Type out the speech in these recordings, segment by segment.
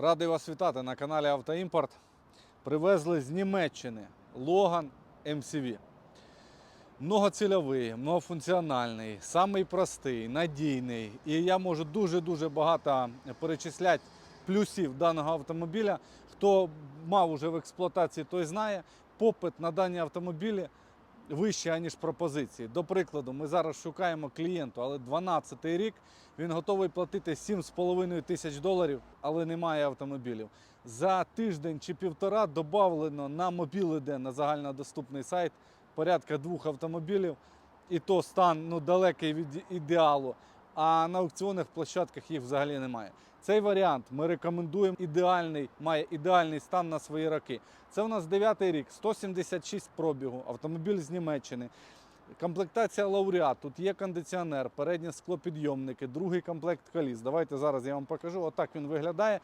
Радий вас вітати на каналі Автоімпорт. Привезли з Німеччини Логан MCV. Многоцільовий, многофункціональний, самий простий, надійний. І я можу дуже-дуже багато перечисляти плюсів даного автомобіля. Хто мав уже в експлуатації, той знає. Попит на дані автомобілі вищий, аніж пропозиції. До прикладу, ми зараз шукаємо клієнту, але 12-й рік він готовий платити 7,5 тисяч доларів, але немає автомобілів. За тиждень чи півтора додавлено на мобілиде на загальнодоступний сайт порядка двох автомобілів, і то стан ну, далекий від ідеалу. А на аукціонних площадках їх взагалі немає. Цей варіант ми рекомендуємо ідеальний, має ідеальний стан на свої роки. Це у нас 9 рік, 176 пробігу, автомобіль з Німеччини. Комплектація лауреат. Тут є кондиціонер, передні склопідйомники, другий комплект коліс. Давайте зараз я вам покажу. Отак він виглядає.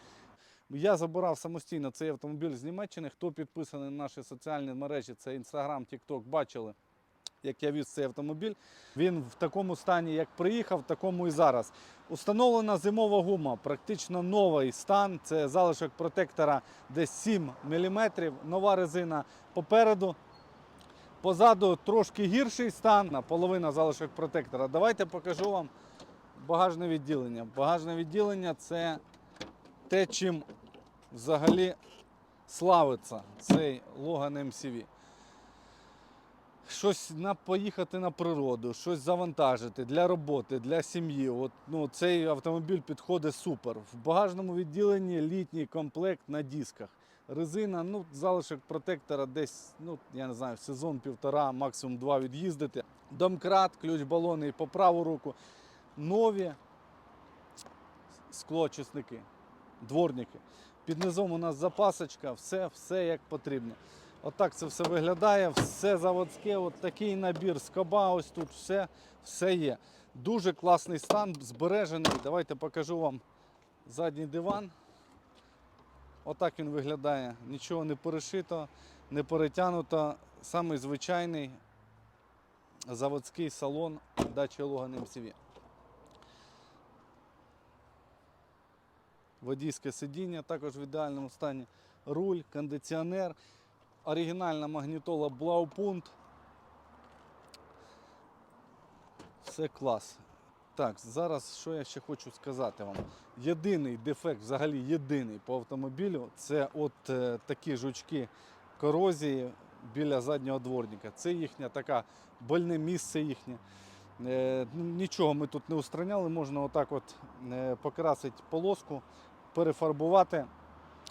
Я забирав самостійно цей автомобіль з Німеччини. Хто підписаний на наші соціальні мережі, це Instagram, TikTok, бачили, як я віз цей автомобіль. Він в такому стані, як приїхав, в такому і зараз. Установлена зимова гума, практично новий стан. Це залишок протектора десь 7 мм, нова резина попереду. Позаду трошки гірший стан, половина залишок протектора. Давайте покажу вам багажне відділення. Багажне відділення це те, чим взагалі славиться цей Logan MCV. Щось на, поїхати на природу, щось завантажити для роботи, для сім'ї. От, ну, цей автомобіль підходить супер. В багажному відділенні літній комплект на дисках. Резина, ну, залишок протектора десь, ну, я не знаю, сезон півтора, максимум два від'їздити. Домкрат, ключ балонний по праву руку. Нові склоочисники, дворники. Під низом у нас запасочка, все, все як потрібно. Отак це все виглядає, все заводське, от такий набір, скоба, ось тут все, все є. Дуже класний стан, збережений. Давайте покажу вам задній диван. Отак він виглядає. Нічого не перешито, не перетягнуто. Самий звичайний заводський салон дачі Logan MCV. Водійське сидіння також в ідеальному стані. Руль, кондиціонер, оригінальна магнітола Blaupunkt. Все клас. Так, зараз що я ще хочу сказати вам. Єдиний дефект, взагалі єдиний по автомобілю, це от е, такі жучки корозії біля заднього дворника. Це їхня така больне місце їхнє. Е, ну, нічого ми тут не устраняли, можна отак от е, покрасити полоску, перефарбувати.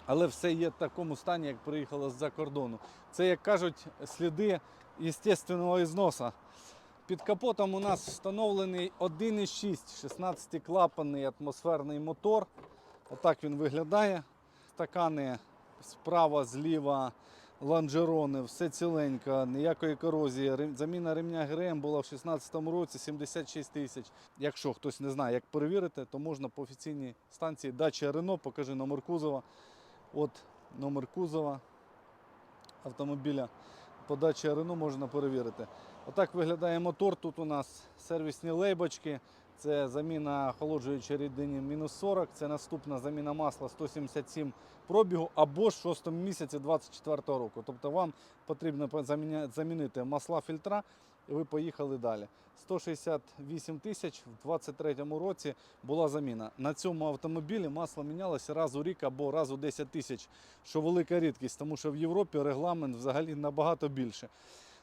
Але все є в такому стані, як приїхало з-за кордону. Це, як кажуть, сліди естественного ізносу. Під капотом у нас встановлений 1,6 16-клапанний атмосферний мотор. Отак він виглядає. Стакани справа, зліва, лонжерони, все ціленько, ніякої корозії. Заміна ремня ГРМ була в 2016 році 76 тисяч. Якщо хтось не знає, як перевірити, то можна по офіційній станції дача Рено, покажи номер кузова. От номер кузова автомобіля. По дачі Рено можна перевірити. Отак виглядає мотор. Тут у нас сервісні лейбочки. Це заміна охолоджуючої рідини мінус 40, це наступна заміна масла 177 пробігу або ж в 6 місяці 24 року. Тобто вам потрібно замінити масла фільтра і ви поїхали далі. 168 тисяч в 23 році була заміна. На цьому автомобілі масло мінялося раз у рік або раз у 10 тисяч, що велика рідкість, тому що в Європі регламент взагалі набагато більше.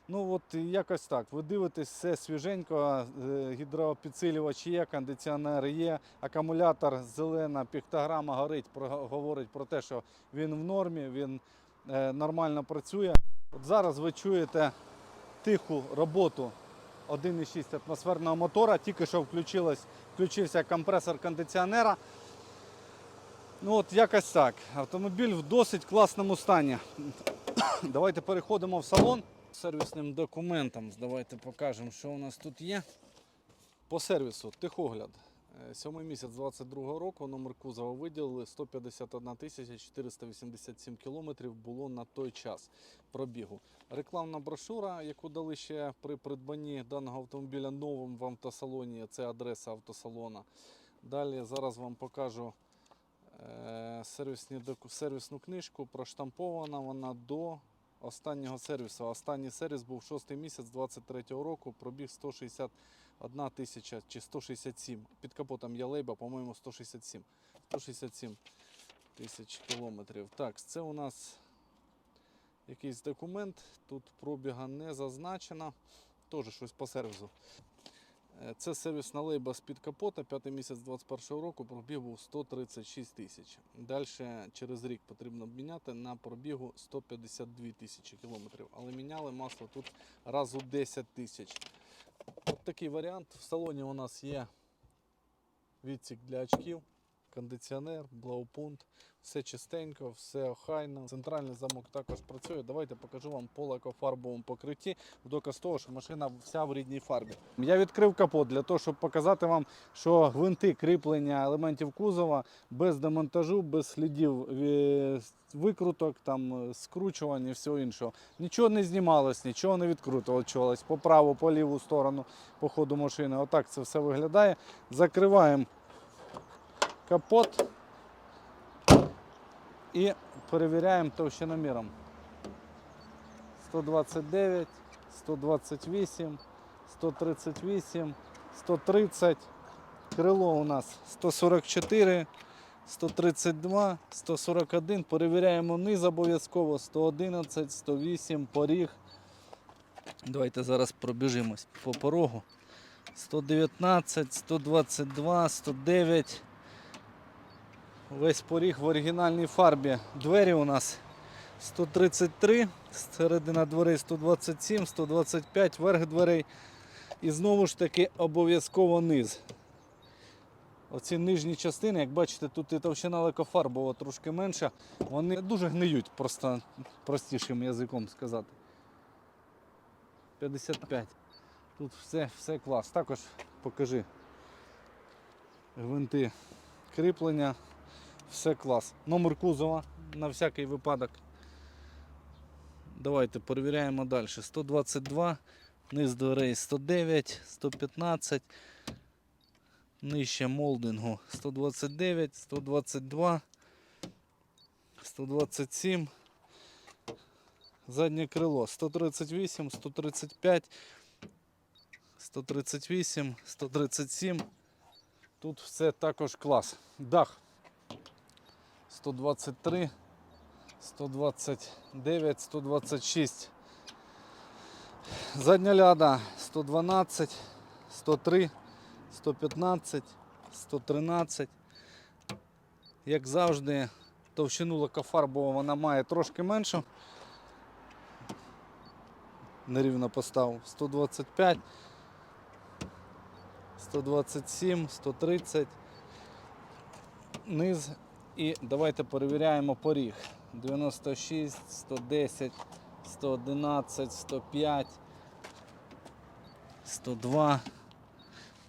Ну от якось так. Ви дивитесь все свіженько, е, гідропідсилювач є, кондиціонер є, акумулятор зелена, піктограма горить, про- говорить про те, що він в нормі, він е, нормально працює. От зараз ви чуєте тиху роботу 1,6 атмосферного мотора, тільки що включився компресор кондиціонера. Ну от якось так. Автомобіль в досить класному стані. Давайте переходимо в салон. Сервісним документам. Давайте покажемо, що у нас тут є. По сервісу техогляд. Сьомий місяць 22 року номер кузова виділили 151 тисяча 487 кілометрів було на той час пробігу. Рекламна брошура, яку дали ще при придбанні даного автомобіля новим в автосалоні, це адреса автосалона. Далі зараз вам покажу е, сервісну книжку. Проштампована вона до останнього сервісу. Останній сервіс був 6 місяць 23-го року, пробіг 161 тисяча чи 167. Під капотом є лейба, по-моєму, 167. 167 тисяч кілометрів. Так, це у нас якийсь документ. Тут пробіга не зазначено. Теж щось по сервісу. Е, Це сервісна лейба з-під капота, п'ятий місяць 21 року, пробіг був 136 тисяч. Далі через рік потрібно міняти на пробігу 152 тисячі кілометрів. Але міняли масло тут раз у 10 тисяч. От такий варіант. В салоні у нас є відсік для очків, кондиціонер, блаупункт. Все чистенько, все охайно. Центральний замок також працює. Давайте покажу вам по лакофарбовому покритті. В доказ того, що машина вся в рідній фарбі. Я відкрив капот для того, щоб показати вам, що гвинти кріплення елементів кузова без демонтажу, без слідів е, викруток, там скручувань і всього іншого. Нічого не знімалось, нічого не відкручувалось по праву, по ліву сторону по ходу машини. Отак це все виглядає. Закриваємо капот і перевіряємо товщиноміром. 129, 128, 138, 130. Крило у нас 144, 132, 141. Перевіряємо низ обов'язково 111, 108, поріг. Давайте зараз пробіжимось по порогу. 119, 122, 109. Весь поріг в оригінальній фарбі. Двері у нас 133, середина дверей 127, 125, верх дверей. І знову ж таки обов'язково низ. Оці нижні частини, як бачите, тут і товщина лакофарбова трошки менша. Вони дуже гниють, просто простішим язиком сказати. 55. Тут все, все клас. Також покажи гвинти кріплення. Все клас. Номер кузова на всякий випадок. Давайте перевіряємо далі. 122, низ дверей 109, 115, нижче молдингу 129, 122, 127, заднє крило 138, 135, 138, 137. Тут все також клас. Дах 123, 129, 126. Задня ляда 112, 103, 115, 113. Як завжди, товщину лакофарбового вона має трошки меншу. Нерівно поставив 125, 127, 130. Низ і давайте перевіряємо поріг. 96, 110, 111, 105, 102,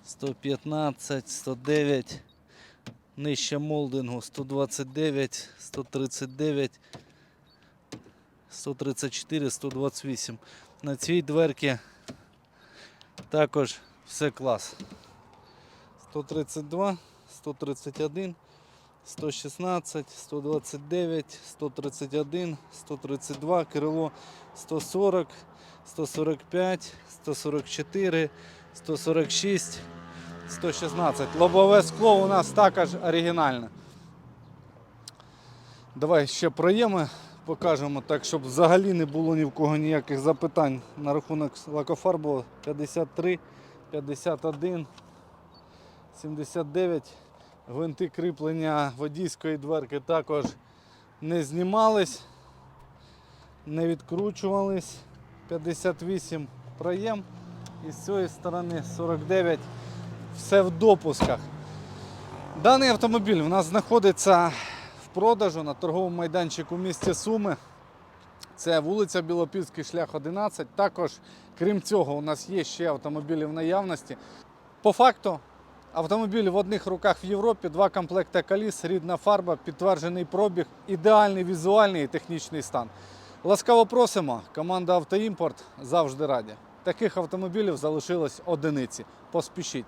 115, 109, нижче молдингу 129, 139, 134, 128. На цій дверці також все клас. 132, 131. 116, 129, 131, 132, крило 140, 145, 144, 146, 116. Лобове скло у нас також оригінальне. Давай ще проєми покажемо так, щоб взагалі не було ні в кого ніяких запитань на рахунок лакофарбового 53, 51, 79. Гвинти кріплення водійської дверки також не знімались, не відкручувались. 58 проєм. І з цієї сторони 49. Все в допусках. Даний автомобіль у нас знаходиться в продажу на торговому майданчику в місті Суми. Це вулиця Білопільський шлях 11. Також, крім цього, у нас є ще автомобілі в наявності. По факту, Автомобіль в одних руках в Європі, два комплекти коліс, рідна фарба, підтверджений пробіг, ідеальний візуальний і технічний стан. Ласкаво просимо, команда Автоімпорт завжди раді. Таких автомобілів залишилось одиниці. Поспішіть.